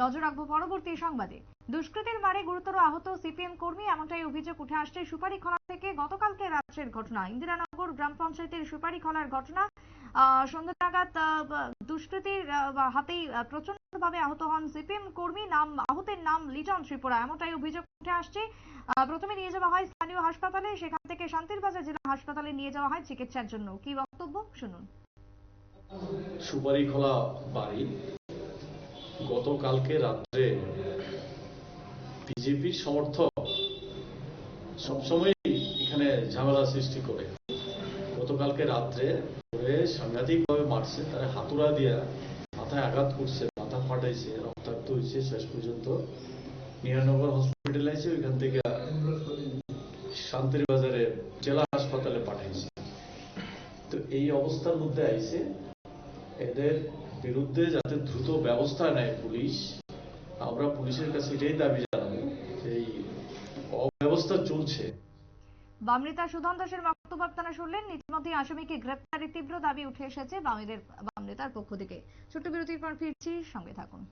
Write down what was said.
নজর রাখব পরবর্তী সংবাদে। দুষ্কৃতের মারে গুরুতর আহত সিপিএম কর্মী এমনটাই অভিযোগ উঠে আসছে সুপারিখলা থেকে গতকালকে রাত্রের ঘটনা। ইন্দিরানগর গ্রাম পঞ্চায়েতের সুপারিখলার ঘটনা আহ, সন্ধ্যা নাগাদ আহ, হাতেই প্রচণ্ড ভাবে আহত হন সিপিএম কর্মী নাম আহতের নাম লিটন ত্রিপুরা। এমনটাই অভিযোগ উঠে আসছে। প্রথমে নিয়ে যাওয়া হয় স্থানীয় হাসপাতালে সেখান থেকে শান্তিরবাজার জেলা হাসপাতালে নিয়ে যাওয়া হয় চিকিৎসার জন্য। কি বক্তব্য? শুনুন। সুপারিখোলা বাড়ি। গতকালকে রাত্রে বিজেপির সমর্থক সবসময় এখানে ঝামেলা সৃষ্টি করে। গতকালকে রাত্রে সাংঘাতিকভাবে মারছে, তারা হাতুড়া দিয়া মাথায় আঘাত করছে, মাথা ফাটাইছে, রক্তাক্ত হয়েছে শেষ পর্যন্ত। নিরানগর হসপিটালাইছে ওইখান থেকে শান্তির বাজারে জেলা হাসপাতালে পাঠাইছে। তো এই অবস্থার মধ্যে আইছে এদের বিরুদ্ধে যাতে দ্রুত ব্যবস্থা নেয় পুলিশ, আমরা পুলিশের কাছে এটাই দাবি জানাব এই অব্যবস্থা চলছে। বামনেতা সুধন দাসের বক্তব্য আপনারা শুনলেন ইতিমধ্যে আসামিকে গ্রেপ্তারের তীব্র দাবি উঠে এসেছে বামেদের বাম নেতার পক্ষ থেকে। ছোট্ট বিরতির পর ফিরছি, সঙ্গে থাকুন।